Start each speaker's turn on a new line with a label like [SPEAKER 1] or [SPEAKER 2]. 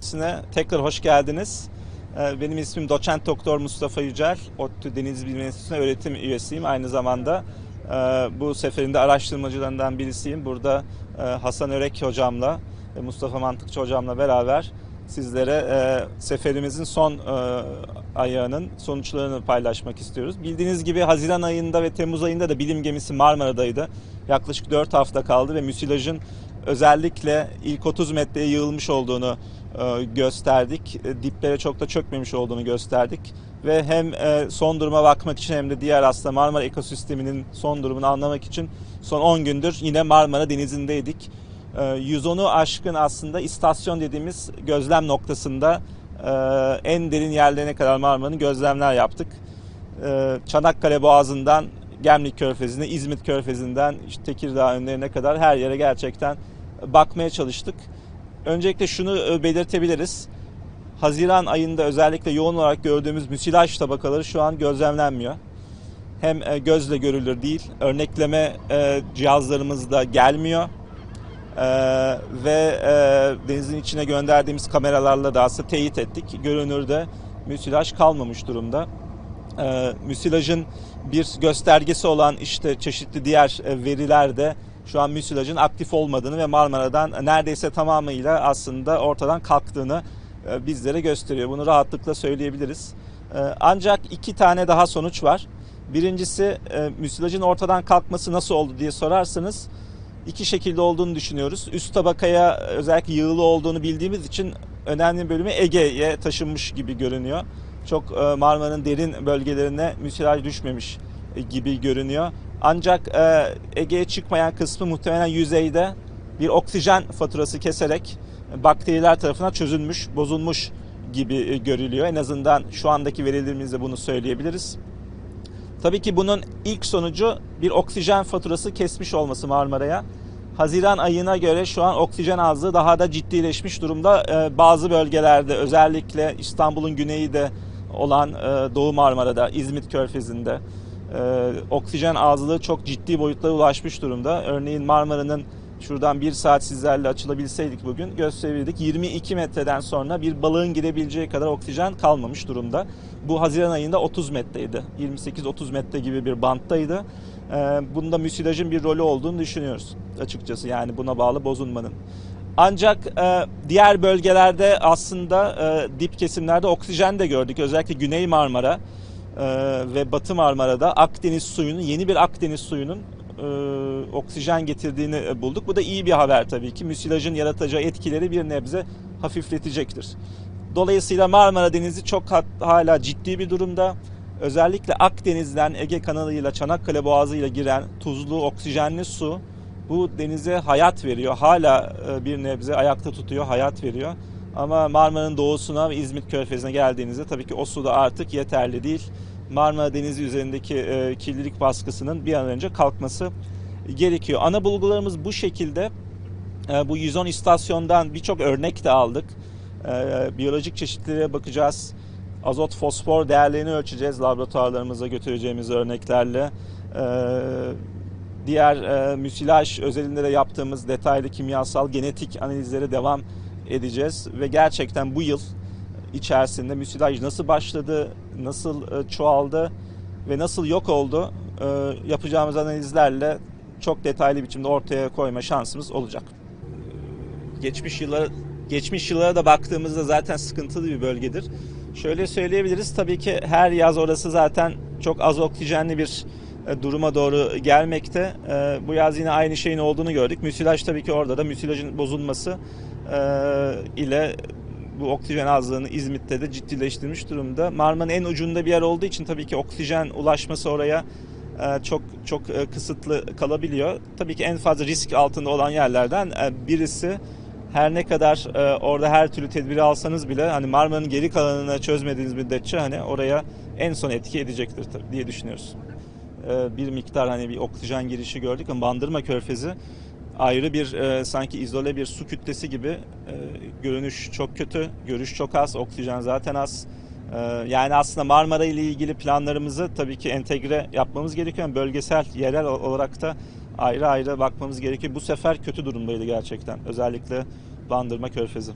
[SPEAKER 1] Size tekrar hoş geldiniz. Ee, Benim ismim Doçent Doktor Mustafa Yücel. ODTÜ Deniz Bilim Enstitüsü'ne öğretim üyesiyim. Aynı zamanda e, bu seferinde araştırmacılarından birisiyim. Burada e, Hasan Örek hocamla ve Mustafa Mantıkçı hocamla beraber sizlere e, seferimizin son e, ayağının sonuçlarını paylaşmak istiyoruz. Bildiğiniz gibi Haziran ayında ve Temmuz ayında da bilim gemisi Marmara'daydı. Yaklaşık 4 hafta kaldı ve müsilajın özellikle ilk 30 metreye yığılmış olduğunu e, gösterdik. E, Diplere çok da çökmemiş olduğunu gösterdik. Ve hem e, son duruma bakmak için hem de diğer aslında Marmara ekosisteminin son durumunu anlamak için son 10 gündür yine Marmara Denizi'ndeydik. E, 110'u aşkın aslında istasyon dediğimiz gözlem noktasında e, en derin yerlerine kadar Marmara'nın gözlemler yaptık. E, Çanakkale Boğazı'ndan Gemlik Körfezi'ne, İzmit Körfezi'nden işte Tekirdağ önlerine kadar her yere gerçekten bakmaya çalıştık. Öncelikle şunu e, belirtebiliriz. Haziran ayında özellikle yoğun olarak gördüğümüz müsilaj tabakaları şu an gözlemlenmiyor. Hem e, gözle görülür değil, örnekleme cihazlarımız da gelmiyor. E, ve e, denizin içine gönderdiğimiz kameralarla da aslında teyit ettik. Görünürde müsilaj kalmamış durumda. E, müsilajın bir göstergesi olan işte çeşitli diğer e, veriler de şu an müsilajın aktif olmadığını ve Marmara'dan neredeyse tamamıyla aslında ortadan kalktığını e, bizlere gösteriyor. Bunu rahatlıkla söyleyebiliriz. E, Ancak iki tane daha sonuç var. Birincisi e, müsilajın ortadan kalkması nasıl oldu diye sorarsanız iki şekilde olduğunu düşünüyoruz. Üst tabakaya özellikle yığılı olduğunu bildiğimiz için önemli bölümü Ege'ye taşınmış gibi görünüyor. Çok e, Marmara'nın derin bölgelerine müsilaj düşmemiş e, gibi görünüyor. Ancak e, Ege'ye çıkmayan kısmı muhtemelen yüzeyde bir oksijen faturası keserek bakteriler tarafından çözülmüş, bozulmuş gibi görülüyor. En azından şu andaki verilerimizle bunu söyleyebiliriz. Tabii ki bunun ilk sonucu bir oksijen faturası kesmiş olması Marmara'ya. Haziran ayına göre şu an oksijen azlığı daha da ciddileşmiş durumda. Ee, bazı bölgelerde özellikle İstanbul'un güneyi de olan e, Doğu Marmara'da, İzmit Körfezi'nde e, oksijen azlığı çok ciddi boyutlara ulaşmış durumda. Örneğin Marmara'nın şuradan bir saat sizlerle açılabilseydik bugün gösterebilirdik. 22 metreden sonra bir balığın girebileceği kadar oksijen kalmamış durumda. Bu Haziran ayında 30 metreydi. 28-30 metre gibi bir banttaydı. Ee, bunda müsilajın bir rolü olduğunu düşünüyoruz açıkçası yani buna bağlı bozulmanın. Ancak e, diğer bölgelerde aslında e, dip kesimlerde oksijen de gördük. Özellikle Güney Marmara e, ve Batı Marmara'da Akdeniz suyunun yeni bir Akdeniz suyunun e, oksijen getirdiğini e, bulduk. Bu da iyi bir haber tabii ki. Müsilajın yaratacağı etkileri bir nebze hafifletecektir. Dolayısıyla Marmara Denizi çok hala ciddi bir durumda. Özellikle Akdeniz'den Ege kanalıyla Çanakkale Boğazı'yla giren tuzlu, oksijenli su bu denize hayat veriyor. Hala e, bir nebze ayakta tutuyor, hayat veriyor. Ama Marmara'nın doğusuna ve İzmit Körfezi'ne geldiğinizde tabii ki o su da artık yeterli değil. Marmara Denizi üzerindeki e, kirlilik baskısının bir an önce kalkması gerekiyor. Ana bulgularımız bu şekilde. E, bu 110 istasyondan birçok örnek de aldık. E, biyolojik çeşitliliğe bakacağız. Azot fosfor değerlerini ölçeceğiz laboratuvarlarımıza götüreceğimiz örneklerle. E, diğer e, müsilaj özelinde de yaptığımız detaylı kimyasal genetik analizlere devam edeceğiz ve gerçekten bu yıl içerisinde müsilaj nasıl başladı, nasıl e, çoğaldı ve nasıl yok oldu e, yapacağımız analizlerle çok detaylı biçimde ortaya koyma şansımız olacak. Geçmiş yıllara geçmiş yıllara da baktığımızda zaten sıkıntılı bir bölgedir. Şöyle söyleyebiliriz tabii ki her yaz orası zaten çok az oksijenli bir e, duruma doğru gelmekte. Bu yaz yine aynı şeyin olduğunu gördük. Müsilaj tabii ki orada da müsilajın bozulması ile bu oksijen azlığını İzmit'te de ciddileştirmiş durumda. Marmara'nın en ucunda bir yer olduğu için tabii ki oksijen ulaşması oraya e, çok çok e, kısıtlı kalabiliyor. Tabii ki en fazla risk altında olan yerlerden e, birisi her ne kadar orada her türlü tedbiri alsanız bile hani Marmara'nın geri kalanını çözmediğiniz müddetçe hani oraya en son etki edecektir diye düşünüyoruz. Bir miktar hani bir oksijen girişi gördük ama Bandırma Körfezi ayrı bir e, sanki izole bir su kütlesi gibi e, görünüş çok kötü, görüş çok az, oksijen zaten az. E, yani aslında Marmara ile ilgili planlarımızı tabii ki entegre yapmamız gerekiyor. Yani bölgesel, yerel olarak da ayrı ayrı bakmamız gerekiyor. Bu sefer kötü durumdaydı gerçekten. Özellikle Bandırma Körfezi.